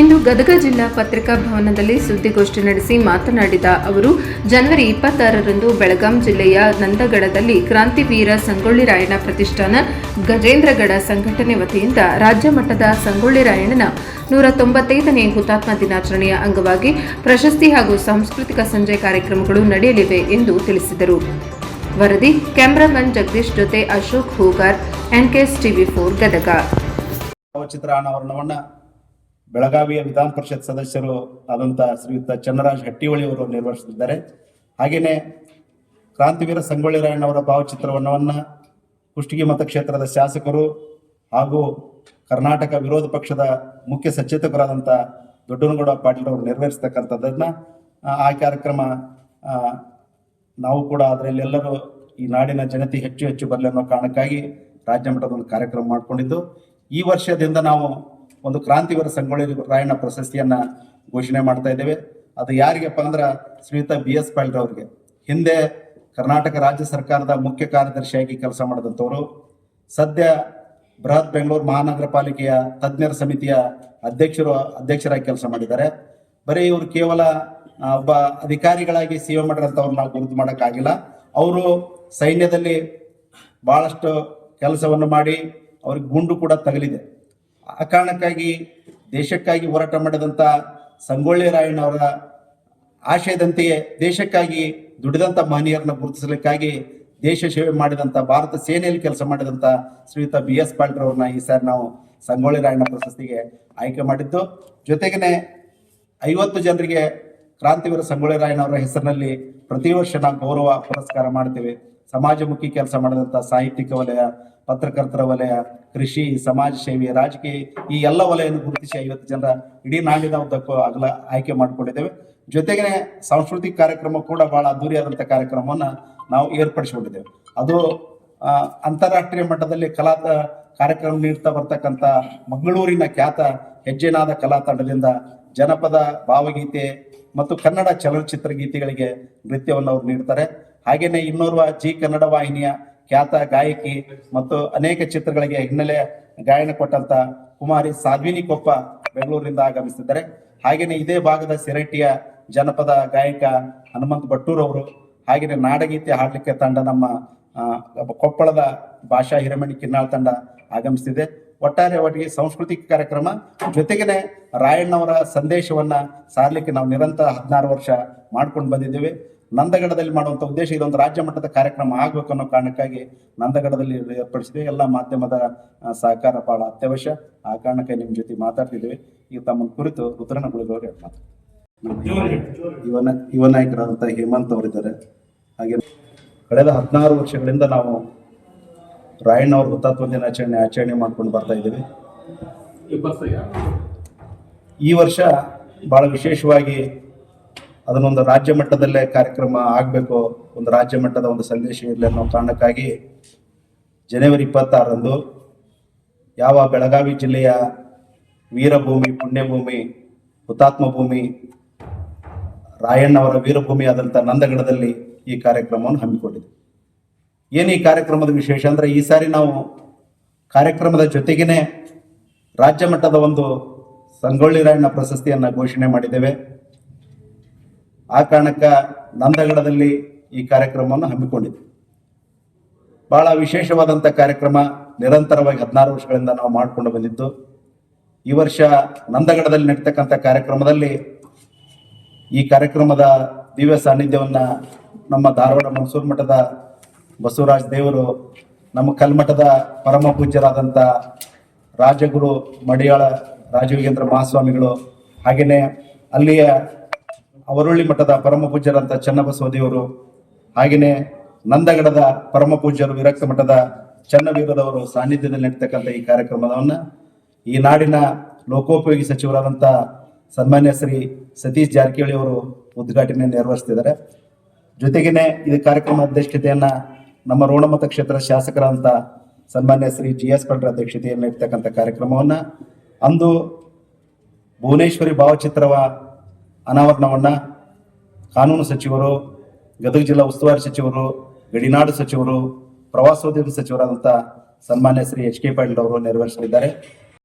ಇಂದು ಗದಗ ಜಿಲ್ಲಾ ಪತ್ರಿಕಾ ಭವನದಲ್ಲಿ ಸುದ್ದಿಗೋಷ್ಠಿ ನಡೆಸಿ ಮಾತನಾಡಿದ ಅವರು, ಜನವರಿ ಇಪ್ಪತ್ತಾರರಂದು ಬೆಳಗಾಂ ಜಿಲ್ಲೆಯ ನಂದಗಡದಲ್ಲಿ ಕ್ರಾಂತಿವೀರ ಸಂಗೊಳ್ಳಿ ರಾಯಣ್ಣ ಪ್ರತಿಷ್ಠಾನ ಗಜೇಂದ್ರಗಡ ಸಂಘಟನೆ ವತಿಯಿಂದ ರಾಜ್ಯ ಮಟ್ಟದ ಸಂಗೊಳ್ಳಿ ರಾಯಣ್ಣನ ನೂರ ತೊಂಬತ್ತೈದನೇ ಹುತಾತ್ಮ ದಿನಾಚರಣೆಯ ಅಂಗವಾಗಿ ಪ್ರಶಸ್ತಿ ಹಾಗೂ ಸಾಂಸ್ಕೃತಿಕ ಸಂಜೆ ಕಾರ್ಯಕ್ರಮಗಳು ನಡೆಯಲಿವೆ ಎಂದು ತಿಳಿಸಿದರು. ವರದಿ, ಕ್ಯಾಮರಾಮನ್ ಜಗದೀಶ್ ಜೊತೆ Ashok Hugar NKS TV four Gadag. ಬೆಳಗಾವಿಯ ವಿಧಾನ ಪರಿಷತ್ ಸದಸ್ಯರು ಆದಂತ ಶ್ರೀಯುತ ಚನ್ನರಾಜ್ ಹಟ್ಟಿವಳಿ ಅವರು ನಿರ್ವಹಿಸುತ್ತಿದ್ದಾರೆ. ಹಾಗೇನೆ ಕ್ರಾಂತಿವೀರ ಸಂಗೊಳ್ಳಿ ರಾಯಣ್ಣವರ ಭಾವಚಿತ್ರವನ್ನ ಕುಷ್ಟಗಿ ಮತಕ್ಷೇತ್ರದ ಶಾಸಕರು ಹಾಗೂ ಕರ್ನಾಟಕ ವಿರೋಧ ಪಕ್ಷದ ಮುಖ್ಯ ಸಚೇತಕರಾದಂಥ ದೊಡ್ಡನಗೌಡ ಪಾಟೀಲ್ ಅವರು ನೆರವೇರಿಸ್ತಕ್ಕಂಥದ್ದನ್ನ ಆ, ಕಾರ್ಯಕ್ರಮ ನಾವು ಕೂಡ ಅದರಲ್ಲಿ ಎಲ್ಲರೂ ಈ ನಾಡಿನ ಜನತೆ ಹೆಚ್ಚು ಹೆಚ್ಚು ಬರಲಿ ಅನ್ನೋ ಕಾರಣಕ್ಕಾಗಿ ರಾಜ್ಯ ಮಟ್ಟದ ಒಂದು ಕಾರ್ಯಕ್ರಮ ಮಾಡಿಕೊಂಡಿದ್ದು. ಈ ವರ್ಷದಿಂದ ನಾವು ಒಂದು ಕ್ರಾಂತಿವೀರ ಸಂಗೊಳ್ಳಿ ರಾಯಣ್ಣ ಪ್ರಶಸ್ತಿಯನ್ನ ಘೋಷಣೆ ಮಾಡ್ತಾ ಇದ್ದೇವೆ. ಅದು ಯಾರಿಗಪ್ಪ ಅಂದ್ರೆ ಶ್ರೀಯುತ ಬಿ ಎಸ್ ಅವರಿಗೆ ಹಿಂದೆ ಕರ್ನಾಟಕ ರಾಜ್ಯ ಸರ್ಕಾರದ ಮುಖ್ಯ ಕಾರ್ಯದರ್ಶಿಯಾಗಿ ಕೆಲಸ ಮಾಡಿದಂಥವರು, ಸದ್ಯ ಬೃಹತ್ ಬೆಂಗಳೂರು ಮಹಾನಗರ ಪಾಲಿಕೆಯ ತಜ್ಞರ ಸಮಿತಿಯ ಅಧ್ಯಕ್ಷರು, ಅಧ್ಯಕ್ಷರಾಗಿ ಕೆಲಸ ಮಾಡಿದ್ದಾರೆ. ಬರೀ ಇವರು ಕೇವಲ ಒಬ್ಬ ಅಧಿಕಾರಿಗಳಾಗಿ ಸೇವೆ ಮಾಡಿರೋಂಥವ್ರು ನಾವು ಗುರುತು ಮಾಡೋಕ್ಕಾಗಿಲ್ಲ. ಅವರು ಸೈನ್ಯದಲ್ಲಿ ಬಹಳಷ್ಟು ಕೆಲಸವನ್ನು ಮಾಡಿ ಅವ್ರಿಗೆ ಗುಂಡು ಕೂಡ ತಗಲಿದೆ. ಆ ಕಾರಣಕ್ಕಾಗಿ ದೇಶಕ್ಕಾಗಿ ಹೋರಾಟ ಮಾಡಿದಂಥ ಸಂಗೊಳ್ಳಿ ರಾಯಣ್ಣವರ ಆಶಯದಂತೆಯೇ ದೇಶಕ್ಕಾಗಿ ದುಡಿದಂಥ ಮಹನೀಯರನ್ನ ಗುರುತಿಸಲಿಕ್ಕಾಗಿ ದೇಶ ಸೇವೆ ಮಾಡಿದಂಥ ಭಾರತ ಸೇನೆಯಲ್ಲಿ ಕೆಲಸ ಮಾಡಿದಂಥ ಶ್ರೀಯುತ ಬಿ ಎಸ್ ಪಾಟೀಲ್ ಅವ್ರನ್ನ ಈ ಸಾರಿ ನಾವು ಸಂಗೊಳ್ಳಿ ರಾಯಣ್ಣ ಪ್ರಶಸ್ತಿಗೆ ಆಯ್ಕೆ ಮಾಡಿದ್ದು. ಜೊತೆಗೇನೆ ಐವತ್ತು ಜನರಿಗೆ ಕ್ರಾಂತಿವೀರ ಸಂಗೊಳ್ಳಿ ರಾಯಣ್ಣವರ ಹೆಸರಿನಲ್ಲಿ ಪ್ರತಿ ವರ್ಷ ನಾವು ಗೌರವ ಪುರಸ್ಕಾರ ಮಾಡ್ತೇವೆ. ಸಮಾಜಮುಖಿ ಕೆಲಸ ಮಾಡಿದಂಥ ಸಾಹಿತ್ಯಿಕ ವಲಯ, ಪತ್ರಕರ್ತರ ವಲಯ, ಕೃಷಿ, ಸಮಾಜ ಸೇವೆ, ರಾಜಕೀಯ, ಈ ಎಲ್ಲ ವಲಯವನ್ನು ಗುರುತಿಸಿ ಐವತ್ತು ಜನರ ಇಡೀ ನಾಡಿನ ಉದ್ದಕ್ಕೂ ಅಗಲ ಆಯ್ಕೆ ಮಾಡಿಕೊಂಡಿದ್ದೇವೆ. ಜೊತೆಗೆ ಸಾಂಸ್ಕೃತಿಕ ಕಾರ್ಯಕ್ರಮ ಕೂಡ ಬಹಳ ಅದ್ದೂರಿಯಾದಂಥ ಕಾರ್ಯಕ್ರಮವನ್ನ ನಾವು ಏರ್ಪಡಿಸಿಕೊಂಡಿದ್ದೇವೆ. ಅದು ಅಂತಾರಾಷ್ಟ್ರೀಯ ಮಟ್ಟದಲ್ಲಿ ಕಲಾ ಕಾರ್ಯಕ್ರಮ ನೀಡ್ತಾ ಬರ್ತಕ್ಕಂಥ ಮಂಗಳೂರಿನ ಖ್ಯಾತ ಹೆಜ್ಜೆನಾದ ಕಲಾ ತಂಡದಿಂದ ಜನಪದ, ಭಾವಗೀತೆ ಮತ್ತು ಕನ್ನಡ ಚಲನಚಿತ್ರ ಗೀತೆಗಳಿಗೆ ನೃತ್ಯವನ್ನು ಅವ್ರು ನೀಡ್ತಾರೆ. ಹಾಗೇನೆ ಇನ್ನೋರ್ವ ಜಿ ಕನ್ನಡ ವಾಹಿನಿಯ ಖ್ಯಾತ ಗಾಯಕಿ ಮತ್ತು ಅನೇಕ ಚಿತ್ರಗಳಿಗೆ ಹಿನ್ನೆಲೆ ಗಾಯನ ಕೊಟ್ಟಂತ ಕುಮಾರಿ ಸಾಧ್ವಿನಿ ಕೊಪ್ಪ ಬೆಂಗಳೂರಿನಿಂದ ಆಗಮಿಸಿದ್ದಾರೆ ಹಾಗೇನೆ ಇದೇ ಭಾಗದ ಸಿರಟ್ಟಿಯ ಜನಪದ ಗಾಯಕ ಹನುಮಂತ್ ಭಟ್ಟೂರ್ ಅವರು ಹಾಗೇನೆ ನಾಡಗೀತೆ ಹಾಡಲಿಕ್ಕೆ ತಂಡ ನಮ್ಮ ಕೊಪ್ಪಳದ ಭಾಷಾ ಹಿರಮಣಿ ಕಿನ್ನಾಳ್ ತಂಡ ಆಗಮಿಸಿದೆ ಒಟ್ಟಾರೆ ಒಟ್ಟಿಗೆ ಸಾಂಸ್ಕೃತಿಕ ಕಾರ್ಯಕ್ರಮ ಜೊತೆಗೇನೆ ರಾಯಣ್ಣವರ ಸಂದೇಶವನ್ನ ಸಾರ್ಲಿಕ್ಕೆ ನಾವು ನಿರಂತರ ಹದಿನಾರು ವರ್ಷ ಮಾಡ್ಕೊಂಡು ಬಂದಿದ್ದೇವೆ. ನಂದಗಡದಲ್ಲಿ ಮಾಡುವಂತ ಉದ್ದೇಶ ಇದೊಂದು ರಾಜ್ಯ ಮಟ್ಟದ ಕಾರ್ಯಕ್ರಮ ಆಗ್ಬೇಕು ಅನ್ನೋ ಕಾರಣಕ್ಕಾಗಿ ನಂದಗಡದಲ್ಲಿ ಏರ್ಪಡಿಸಿದೆ. ಎಲ್ಲ ಮಾಧ್ಯಮದ ಸಹಕಾರ ಬಹಳ ಅತ್ಯವಶ್ಯ. ಆ ಕಾರಣಕ್ಕೆ ನಿಮ್ ಜೊತೆ ಮಾತಾಡ್ತಿದ್ದೇವೆ ಈಗ ತಮ್ಮ ಕುರಿತು ರುದ್ರನ ಗುಳಿದವರು ಯುವ ನ- ಯುವ ನಾಯಕರಾದಂತಹ ಹೇಮಂತ್ ಅವರಿದ್ದಾರೆ. ಹಾಗೆ ಕಳೆದ ಹದಿನಾರು ವರ್ಷಗಳಿಂದ ನಾವು ರಾಯಣ್ಣ ಅವ್ರ ಹುತಾತ್ಮ ದಿನಾಚರಣೆ ಆಚರಣೆ ಮಾಡ್ಕೊಂಡು ಬರ್ತಾ ಇದ್ದೀವಿ. ಈ ವರ್ಷ ಬಹಳ ವಿಶೇಷವಾಗಿ ಅದನ್ನೊಂದು ರಾಜ್ಯ ಮಟ್ಟದಲ್ಲೇ ಕಾರ್ಯಕ್ರಮ ಆಗಬೇಕು, ಒಂದು ರಾಜ್ಯ ಮಟ್ಟದ ಒಂದು ಸಂದೇಶ ಇರಲಿ ಅನ್ನೋ ಕಾರಣಕ್ಕಾಗಿ ಜನವರಿ ಇಪ್ಪತ್ತಾರರಂದು ಯಾವ ಬೆಳಗಾವಿ ಜಿಲ್ಲೆಯ ವೀರಭೂಮಿ, ಪುಣ್ಯಭೂಮಿ, ಹುತಾತ್ಮ ಭೂಮಿ, ರಾಯಣ್ಣವರ ವೀರಭೂಮಿ ಆದಂಥ ನಂದಗಡದಲ್ಲಿ ಈ ಕಾರ್ಯಕ್ರಮವನ್ನು ಹಮ್ಮಿಕೊಂಡಿದೆ. ಏನು ಈ ಕಾರ್ಯಕ್ರಮದ ವಿಶೇಷ ಅಂದ್ರೆ ಈ ಸಾರಿ ನಾವು ಕಾರ್ಯಕ್ರಮದ ಜೊತೆಗೇನೆ ರಾಜ್ಯ ಮಟ್ಟದ ಒಂದು ಸಂಗೊಳ್ಳಿ ರಾಯಣ್ಣ ಪ್ರಶಸ್ತಿಯನ್ನ ಘೋಷಣೆ ಮಾಡಿದ್ದೇವೆ. ಆ ಕಾರಣಕ್ಕ ನಂದಗಡದಲ್ಲಿ ಈ ಕಾರ್ಯಕ್ರಮವನ್ನು ಹಮ್ಮಿಕೊಂಡಿದೆ ಬಹಳ ವಿಶೇಷವಾದಂಥ ಕಾರ್ಯಕ್ರಮ ನಿರಂತರವಾಗಿ ಹದಿನಾರು ವರ್ಷಗಳಿಂದ ನಾವು ಮಾಡಿಕೊಂಡು ಬಂದಿದ್ದು. ಈ ವರ್ಷ ನಂದಗಡದಲ್ಲಿ ನಡೀತಕ್ಕಂಥ ಕಾರ್ಯಕ್ರಮದಲ್ಲಿ ಈ ಕಾರ್ಯಕ್ರಮದ ದಿವ್ಯ ಸಾನ್ನಿಧ್ಯವನ್ನು ನಮ್ಮ ಧಾರವಾಡ ಮೈಸೂರು ಮಠದ ಬಸವರಾಜ್ ದೇವರು, ನಮ್ಮ ಕಲ್ಮಠದ ಪರಮ ಪೂಜ್ಯರಾದಂಥ ರಾಜಗುರು ಮಡಿಯಾಳ ರಾಜವೀಗೇಂದ್ರ ಮಹಾಸ್ವಾಮಿಗಳು ಹಾಗೆಯೇ ಅಲ್ಲಿಯ ಅವರುಳ್ಳಿ ಮಠದ ಪರಮ ಪೂಜ್ಯರಂತ ಚನ್ನಬಸವ ದೇವರು ಹಾಗೆಯೇ ನಂದಗಡದ ಪರಮ ಪೂಜ್ಯರು ವಿರಕ್ತ ಮಠದ ಚನ್ನವೀರದವರು ಸಾನ್ನಿಧ್ಯದಲ್ಲಿ ನಡೀತಕ್ಕಂಥ ಈ ಕಾರ್ಯಕ್ರಮವನ್ನು ಈ ನಾಡಿನ ಲೋಕೋಪಯೋಗಿ ಸಚಿವರಾದಂಥ ಸನ್ಮಾನ್ಯ ಶ್ರೀ ಸತೀಶ್ ಜಾರಕಿಹೊಳಿ ಅವರು ಉದ್ಘಾಟನೆ ನೆರವೇರಿಸ್ತಿದ್ದಾರೆ. ಜೊತೆಗೇನೆ ಈ ಕಾರ್ಯಕ್ರಮ ಅಧ್ಯಕ್ಷತೆಯನ್ನ ನಮ್ಮ ರೋಣಮತ ಕ್ಷೇತ್ರ ಶಾಸಕರಾದಂಥ ಸನ್ಮಾನ್ಯ ಶ್ರೀ ಜಿ ಎಸ್ ಪಟ್ರ ಅಧ್ಯಕ್ಷತೆಯಲ್ಲಿ ಇರ್ತಕ್ಕಂಥ ಕಾರ್ಯಕ್ರಮವನ್ನು ಅಂದು ಭುವನೇಶ್ವರಿ ಭಾವಚಿತ್ರವ ಅನಾವರಣವನ್ನ ಕಾನೂನು ಸಚಿವರು, ಗದಗ ಜಿಲ್ಲಾ ಉಸ್ತುವಾರಿ ಸಚಿವರು, ಗಡಿನಾಡು ಸಚಿವರು, ಪ್ರವಾಸೋದ್ಯಮ ಸಚಿವರಾದಂಥ ಸನ್ಮಾನ್ಯ ಶ್ರೀ ಎಚ್ ಕೆ ಪಾಟೀಲ್ ಅವರು ನೆರವೇರಿಸಲಿದ್ದಾರೆ.